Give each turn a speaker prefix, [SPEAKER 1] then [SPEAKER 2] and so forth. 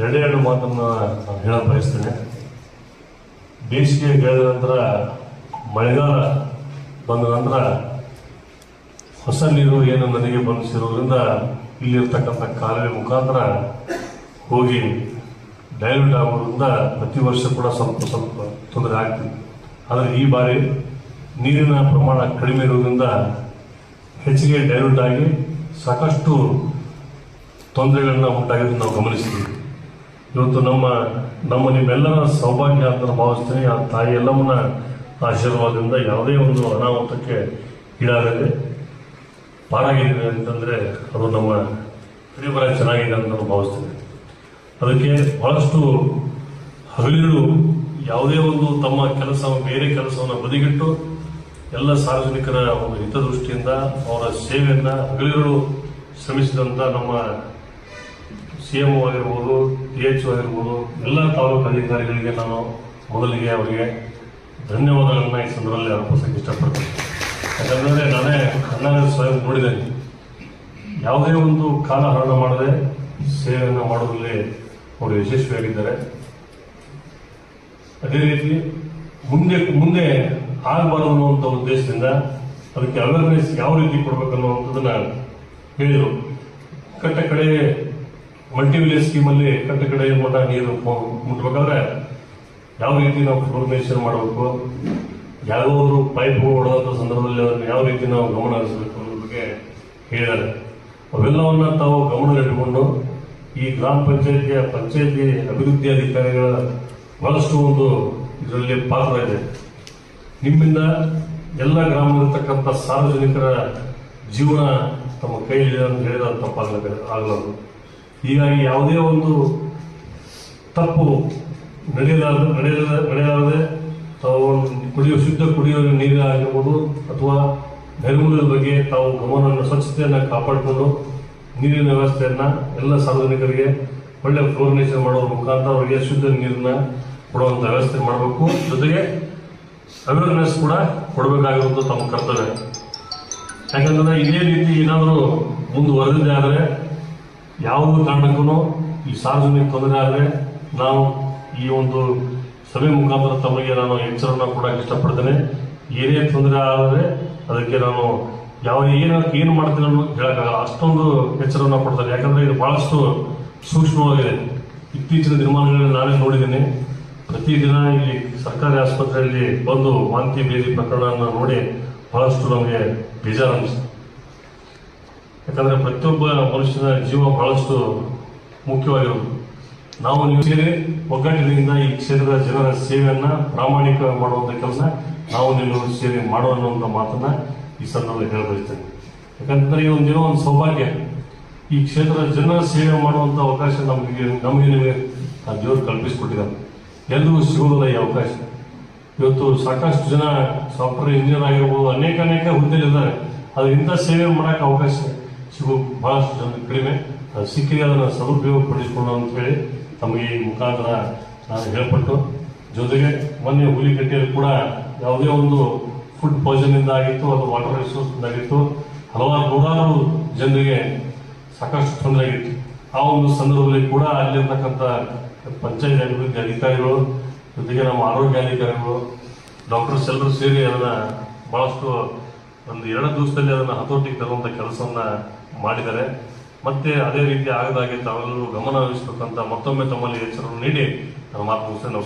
[SPEAKER 1] ಎರಡೇ ಎರಡು ಮಾತನ್ನು ನಾನು ಹೇಳಲು ಬಯಸ್ತೇನೆ. ಬೇಸಿಗೆ ಬೆಳೆದ ನಂತರ ಮಳೆಗಾಲ ಬಂದ ನಂತರ ಹೊಸ ನೀರು ಏನು ನನಗೆ ಬಂದಿರೋದ್ರಿಂದ ಇಲ್ಲಿರ್ತಕ್ಕಂಥ ಕಾಲುವೆ ಮುಖಾಂತರ ಹೋಗಿ ಡೈಲ್ಯೂಟ್ ಆಗೋದ್ರಿಂದ ಪ್ರತಿ ವರ್ಷ ಕೂಡ ಸ್ವಲ್ಪ ಸ್ವಲ್ಪ ತೊಂದರೆ ಆಗ್ತಿದೆ. ಆದರೆ ಈ ಬಾರಿ ನೀರಿನ ಪ್ರಮಾಣ ಕಡಿಮೆ ಇರುವುದರಿಂದ ಹೆಚ್ಚಿಗೆ ಡೈಲ್ಯೂಟ್ ಆಗಿ ಸಾಕಷ್ಟು ತೊಂದರೆಗಳನ್ನ ಉಂಟಾಗಿದ್ದು ನಾವು ಗಮನಿಸ್ತೀವಿ. ಇವತ್ತು ನಮ್ಮ ನಮ್ಮ ನಿಮ್ಮೆಲ್ಲರ ಸೌಭಾಗ್ಯ ಅಂತ ಭಾವಿಸ್ತೀನಿ. ಆ ತಾಯಿ ಎಲ್ಲವನ್ನ ಆಶೀರ್ವಾದದಿಂದ ಯಾವುದೇ ಒಂದು ಅನಾಹುತಕ್ಕೆ ಈಡಾಗದೆ ಪಾರಾಗಿದೆ ಅಂತಂದ್ರೆ ಅದು ನಮ್ಮ ಪರಿವಾರ ಚೆನ್ನಾಗಿದೆ ಅಂತ ನಾನು ಭಾವಿಸ್ತೀನಿ. ಅದಕ್ಕೆ ಬಹಳಷ್ಟು ಹಗಲಿರುಳು ಯಾವುದೇ ಒಂದು ತಮ್ಮ ಕೆಲಸ, ಬೇರೆ ಕೆಲಸವನ್ನು ಬದಿಗಿಟ್ಟು ಎಲ್ಲ ಸಾರ್ವಜನಿಕರ ಒಂದು ಹಿತದೃಷ್ಟಿಯಿಂದ ಅವರ ಸೇವೆಯನ್ನು ಹಗಲಿರುಳು ಶ್ರಮಿಸಿದಂತ ನಮ್ಮ ಸಿ ಎಂ ಆಗಿರ್ಬೋದು ಪಿ ಎಚ್ ಆಗಿರ್ಬೋದು, ಎಲ್ಲ ತಾಲೂಕು ಅಧಿಕಾರಿಗಳಿಗೆ ನಾನು ಮೊದಲಿಗೆ ಅವರಿಗೆ ಧನ್ಯವಾದಗಳನ್ನು ಈ ಸಂದರ್ಭದಲ್ಲಿ ಅರ್ಪಿಸಕ್ಕೆ ಇಷ್ಟಪಡ್ತೀನಿ. ಯಾಕಂದರೆ ನಾನೇ ಕನ್ನಡ ಸ್ವಯಂ ನೋಡಿದ್ದೇನೆ. ಯಾವುದೇ ಒಂದು ಕಾಲಹರಣ ಮಾಡದೆ ಸೇವೆಯನ್ನು ಮಾಡುವಲ್ಲಿ ಅವರು ಯಶಸ್ವಿಯಾಗಿದ್ದಾರೆ. ಅದೇ ರೀತಿ ಮುಂದೆ ಮುಂದೆ ಆಗಬಾರದು ಅನ್ನುವಂಥ ಉದ್ದೇಶದಿಂದ ಅದಕ್ಕೆ ಅವೇರ್ನೆಸ್ ಯಾವ ರೀತಿ ಕೊಡಬೇಕು ಅನ್ನುವಂಥದ್ದನ್ನ ಹೇಳಿದರು. ಕಟ್ಟ ಕಡೆ ಮಲ್ಟಿ ವಿಲೇಜ್ ಸ್ಕೀಮಲ್ಲಿ ಕಟ್ಟ ಕಡೆ ಮಠ ನೀರು ಮುಟ್ಬೇಕಾದ್ರೆ ಯಾವ ರೀತಿ ನಾವು ಫ್ಲೋರ್ಮೇಷನ್ ಮಾಡಬೇಕು ಯಾವುದಾದ್ರು ಪೈಪ್ ಹೊಡೆದಂಥ ಸಂದರ್ಭದಲ್ಲಿ ಅದನ್ನು ಯಾವ ರೀತಿ ನಾವು ಗಮನ ಹರಿಸಬೇಕು ಅನ್ನೋದ್ರ ಬಗ್ಗೆ ಹೇಳಿದ್ದಾರೆ. ಅವೆಲ್ಲವನ್ನ ತಾವು ಗಮನದಲ್ಲಿಟ್ಟುಕೊಂಡು ಈ ಗ್ರಾಮ ಪಂಚಾಯತಿಯ ಪಂಚಾಯತಿ ಅಭಿವೃದ್ಧಿ ಅಧಿಕಾರಿಗಳ ಬಹಳಷ್ಟು ಒಂದು ಇದರಲ್ಲಿ ಪಾತ್ರ ಇದೆ ನಿಮ್ಮಿಂದ ಎಲ್ಲ ಗ್ರಾಮದಲ್ಲಿರ್ತಕ್ಕಂಥ ಸಾರ್ವಜನಿಕರ ಜೀವನ ತಮ್ಮ ಕೈಯಲ್ಲಿ ಅಂತ ಹೇಳಿದ ತಪ್ಪಾಗಲ್ಲ ಆಗಲಾರದು. ಹೀಗಾಗಿ ಯಾವುದೇ ಒಂದು ತಪ್ಪು ನಡೆಯಲಾರದು ನಡೆಯಲ ನಡೆಯಲಾರದೆ ತಾವು ಕುಡಿಯುವ ಶುದ್ಧ ಕುಡಿಯುವ ನೀರು ಆಗಿರ್ಬೋದು ಅಥವಾ ನೈರ್ಮಲ್ಯದ ಬಗ್ಗೆ ತಾವು ಗಮನವನ್ನು, ಸ್ವಚ್ಛತೆಯನ್ನು ಕಾಪಾಡಿಕೊಂಡು ನೀರಿನ ವ್ಯವಸ್ಥೆಯನ್ನು ಎಲ್ಲ ಸಾರ್ವಜನಿಕರಿಗೆ ಒಳ್ಳೆ ಫ್ಲೋರಿನೇಷನ್ ಮಾಡೋ ಮುಖಾಂತರ ಅವರಿಗೆ ಶುದ್ಧ ನೀರನ್ನ ಕೊಡುವಂಥ ವ್ಯವಸ್ಥೆ ಮಾಡಬೇಕು. ಜೊತೆಗೆ ಅವೇರ್ನೆಸ್ ಕೂಡ ಕೊಡಬೇಕಾಗಿರುವಂಥ ತಮ್ಮ ಕರ್ತವ್ಯ. ಯಾಕಂದ್ರೆ ಇದೇ ರೀತಿ ಏನಾದರೂ ಮುಂದುವರೆದಿದೆ ಆದರೆ ಯಾವುದೇ ಕಾರಣಕ್ಕೂ ಈ ಸಾರ್ವಜನಿಕ ತೊಂದರೆ ಆದರೆ ನಾವು ಈ ಒಂದು ಸಭೆ ಮುಖಾಂತರ ತಮಗೆ ನಾನು ಎಚ್ಚರವನ್ನು ಕೊಡಕ್ಕೆ ಇಷ್ಟಪಡ್ತೇನೆ. ಏನೇ ತೊಂದರೆ ಆದರೆ ಅದಕ್ಕೆ ನಾನು ಯಾವ ಏನು ಏನು ಮಾಡ್ತೀನಿ ಅನ್ನೋ ಹೇಳೋಕ್ಕಾಗಲ್ಲ. ಅಷ್ಟೊಂದು ಎಚ್ಚರವನ್ನು ಕೊಡ್ತಾರೆ ಯಾಕಂದರೆ ಇದು ಭಾಳಷ್ಟು ಸೂಕ್ಷ್ಮವಾಗಿದೆ. ಇತ್ತೀಚಿನ ದಿನಮಾನಗಳಲ್ಲಿ ನಾನೇ ನೋಡಿದ್ದೀನಿ. ಪ್ರತಿದಿನ ಇಲ್ಲಿ ಸರ್ಕಾರಿ ಆಸ್ಪತ್ರೆಯಲ್ಲಿ ಬಂದು ವಾಂತಿ ಬೇದಿ ಪ್ರಕರಣವನ್ನು ನೋಡಿ ಬಹಳಷ್ಟು ನಮಗೆ ಬೇಜಾರು ಅನಿಸ್ತು ಯಾಕಂದ್ರೆ ಪ್ರತಿಯೊಬ್ಬ ಮನುಷ್ಯನ ಜೀವ ಬಹಳಷ್ಟು ಮುಖ್ಯವಾಗಿರೋದು ನಾವು ನೀವು ಸೇರಿ ಒಗ್ಗಟ್ಟಿನಿಂದ ಈ ಕ್ಷೇತ್ರದ ಜನರ ಸೇವೆಯನ್ನು ಪ್ರಾಮಾಣಿಕ ಮಾಡುವಂಥ ಕೆಲಸ ನಾವು ನೀವು ಸೇರಿ ಮಾಡೋ ಅನ್ನುವಂಥ ಮಾತನ್ನ ಈ ಸಂದರ್ಭದಲ್ಲಿ ಹೇಳಬಯಸ್ತೇನೆ. ಯಾಕಂತಂದ್ರೆ ಈ ಒಂದು ದಿನ ಒಂದು ಸೌಭಾಗ್ಯ. ಈ ಕ್ಷೇತ್ರದ ಜನರ ಸೇವೆ ಮಾಡುವಂತ ಅವಕಾಶ ನಮಗೆ ನಮಗೆ ನಿಮಗೆ ಆ ದೇವರು ಕಲ್ಪಿಸಿಕೊಟ್ಟಿದ್ದಾರೆ. ಎಲ್ಲರಿಗೂ ಸಿಗುವುದಿಲ್ಲ ಈ ಅವಕಾಶ. ಇವತ್ತು ಸಾಕಷ್ಟು ಜನ ಸಾಫ್ಟ್ವೇರ್ ಇಂಜಿನಿಯರ್ ಆಗಿರ್ಬೋದು ಅನೇಕ ಅನೇಕ ಹುದ್ದೆಲಿದ್ದಾರೆ ಅದು ಇಂಥ ಸೇವೆ ಮಾಡಕ್ಕೆ ಅವಕಾಶ. ಸಿಗೋ ಭಾಳಷ್ಟು ಜನ ಕಡಿಮೆ. ಸಿಕ್ಕಿದೆ ಅದನ್ನು ಸದುಪಯೋಗ ಪಡಿಸಿಕೊಂಡು ಅಂತ ಹೇಳಿ ತಮಗೆ ಈ ಮುಖಾಂತರ ನಾನು ಹೇಳ್ಪಟ್ಟು, ಜೊತೆಗೆ ಮೊನ್ನೆ ಹುಲಿಕಟ್ಟೆಯಲ್ಲಿ ಕೂಡ ಯಾವುದೇ ಒಂದು ಫುಡ್ ಪಾಯ್ಸನ್ ಇಂದ ಆಗಿತ್ತು ಅದು ವಾಟರ್ ರಿಸೋರ್ಸ್ ಆಗಿತ್ತು, ಹಲವಾರು ನೂರಾರು ಜನರಿಗೆ ಸಾಕಷ್ಟು ತೊಂದರೆ ಆಗಿತ್ತು. ಆ ಒಂದು ಸಂದರ್ಭದಲ್ಲಿ ಕೂಡ ಅಲ್ಲಿರ್ತಕ್ಕಂಥ ಪಂಚಾಯತ್ ಅಭಿವೃದ್ಧಿ ಅಧಿಕಾರಿಗಳು, ಜೊತೆಗೆ ನಮ್ಮ ಆರೋಗ್ಯ ಅಧಿಕಾರಿಗಳು ಡಾಕ್ಟರ್ಸ್ ಎಲ್ಲರೂ ಸೇರಿ ಅದನ್ನು ಭಾಳಷ್ಟು ಒಂದು ಎರಡು ದಿವಸದಲ್ಲಿ ಅದನ್ನ ಹತೋಟಿಗೆ ತರುವಂತ ಕೆಲಸವನ್ನ ಮಾಡಿದ್ದಾರೆ. ಮತ್ತೆ ಅದೇ ರೀತಿ ಆಗದಾಗೆ ತಾವೆಲ್ಲರೂ ಗಮನ ಹರಿಸಬೇಕಂತ ಮತ್ತೊಮ್ಮೆ ತಮ್ಮಲ್ಲಿ ಎಚ್ಚರವನ್ನು ನೀಡಿ. ನಾನು ಮಾತು ಮುಗಿಸ್ತೇನೆ